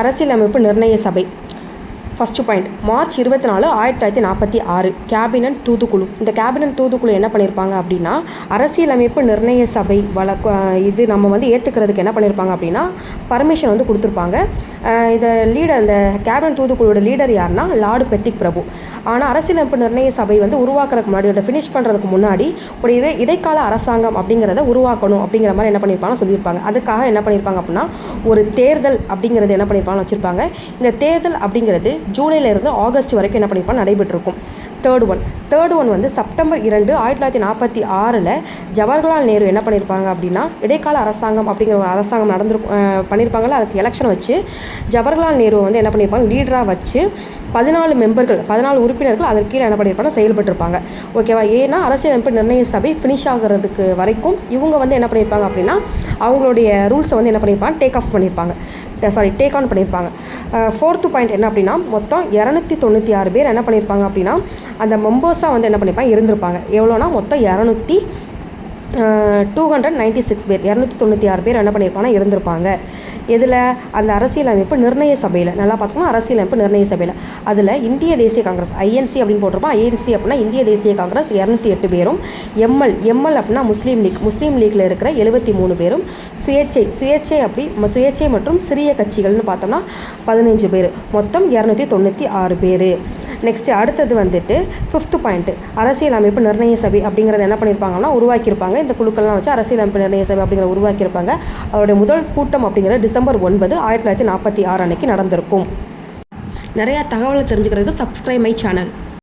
அரசியலமைப்பு நிர்ணய சபை. ஃபஸ்ட்டு பாயிண்ட் மார்ச் இருபத்தி நாலு ஆயிரத்தி தொள்ளாயிரத்தி நாற்பத்தி ஆறு. கேபினட் தூதுக்குழு. இந்த கேபினட் தூதுக்குழு என்ன பண்ணியிருப்பாங்க அப்படின்னா அரசியலமைப்பு நிர்ணய சபை வழக்கு இது நம்ம வந்து ஏற்றுக்கிறதுக்கு என்ன பண்ணியிருப்பாங்க அப்படின்னா பர்மிஷன் வந்து கொடுத்துருப்பாங்க. இந்த இதை லீடர் இந்த கேபினட் தூதுக்குழுவோட லீடர் யாருன்னா லார்டு பெத்திக் பிரபு ஆனால் அரசியலமைப்பு நிர்ணய சபை வந்து உருவாக்குறதுக்கு முன்னாடி அதை ஃபினிஷ் பண்ணுறதுக்கு முன்னாடி ஒரு இடை இடைக்கால அரசாங்கம் அப்படிங்கிறத உருவாக்கணும் அப்படிங்கிற மாதிரி என்ன பண்ணியிருப்பாங்க சொல்லியிருப்பாங்க. அதுக்காக என்ன பண்ணியிருப்பாங்க அப்படின்னா ஒரு தேர்தல் அப்படிங்கிறது என்ன பண்ணியிருப்பாங்க வச்சுருப்பாங்க. இந்த தேர்தல் அப்படிங்கிறது ஜூலைலேருந்து ஆகஸ்ட் வரைக்கும் என்ன பண்ணியிருப்பாங்க? நடைபெற்றிருக்கும். தேர்ட் ஒன் தேர்ட் ஒன் வந்து செப்டம்பர் இரண்டு ஆயிரத்தி தொள்ளாயிரத்தி நாற்பத்தி ஆறில் ஜவஹர்லால் நேரு என்ன பண்ணியிருப்பாங்க அப்படின்னா இடைக்கால அரசாங்கம் அப்படிங்கிற ஒரு அரசாங்கம் நடந்திருக்கும் பண்ணியிருப்பாங்களா அதுக்கு எலெக்ஷன் வச்சு ஜவஹர்லால் நேரு வந்து என்ன பண்ணியிருப்பாங்க? லீடராக வச்சு பதினாலு மெம்பர்கள் பதினாலு உறுப்பினர்கள் அதற்கு கீழே என்ன பண்ணியிருப்பாங்க? செயல்பட்டிருப்பாங்க. ஓகேவா ஏன்னா அரசியலமைப்பு நிர்ணய சபை ஃபினிஷ் ஆகிறதுக்கு வரைக்கும் இவங்க வந்து என்ன பண்ணியிருப்பாங்க அப்படின்னா அவங்களுடைய ரூல்ஸை வந்து என்ன பண்ணியிருப்பாங்க? டேக் ஆஃப் பண்ணியிருப்பாங்க. சாரி டேக் ஆன் பண்ணியிருப்பாங்க. ஃபோர்த்து பாயிண்ட் என்ன அப்படின்னா மொத்தம் இரநூத்தி தொண்ணூற்றி ஆறு பேர் என்ன பண்ணியிருப்பாங்க அப்படின்னா அந்த மெம்பர்ஸாக வந்து என்ன பண்ணியிருப்பாங்க இருந்திருப்பாங்க. எவ்வளோனா மொத்தம் இரநூத்தி டூ ஹண்ட்ரட் நைன்ட்டி சிக்ஸ் பேர் இரநூத்தி தொண்ணூற்றி ஆறு பேர் என்ன பண்ணியிருப்பாங்க இருந்திருப்பாங்க. இதில் அந்த அரசியலமைப்பு நிர்ணய சபையில் நல்லா பார்த்துக்கணும் அரசியலமைப்பு நிர்ணய சபையில். அதில் இந்திய தேசிய காங்கிரஸ் ஐஎன்சி அப்படின்னு போட்டிருப்போம் ஐஎன்சி அப்படின்னா இந்திய தேசிய காங்கிரஸ் இரநூத்தி எட்டு பேரும் எம்எல் எம்எல் அப்படின்னா முஸ்லீம் லீக் முஸ்லீம் லீக்கில் இருக்கிற எழுபத்தி மூணு பேரும் சுயேட்சை சுயேட்சை அப்படி சுயேட்சை மற்றும் சிறிய கட்சிகள்னு பார்த்தோம்னா பதினஞ்சு பேர். மொத்தம் இரநூத்தி தொண்ணூற்றி ஆறு பேர். நெக்ஸ்ட்டு அடுத்தது வந்துட்டு ஃபிஃப்த்து பாயிண்ட்டு அரசியலமைப்பு நிர்ணய சபை அப்படிங்கிறத என்ன பண்ணியிருப்பாங்கன்னா உருவாக்கியிருப்பாங்க. இந்த குழுக்கள்லாம் வச்சு அரசியலமைப்பு நிர்ணய சபை அப்படிங்கிற உருவாக்கியிருப்பாங்க. அவருடைய முதல் கூட்டம் அப்படிங்கிறது டிசம்பர் ஒன்பது ஆயிரத்தி தொள்ளாயிரத்தி நாற்பத்தி ஆறு அன்னைக்கு நடந்திருக்கும். நிறையா தகவலை தெரிஞ்சுக்கிறதுக்கு சப்ஸ்கிரைப் மை சேனல்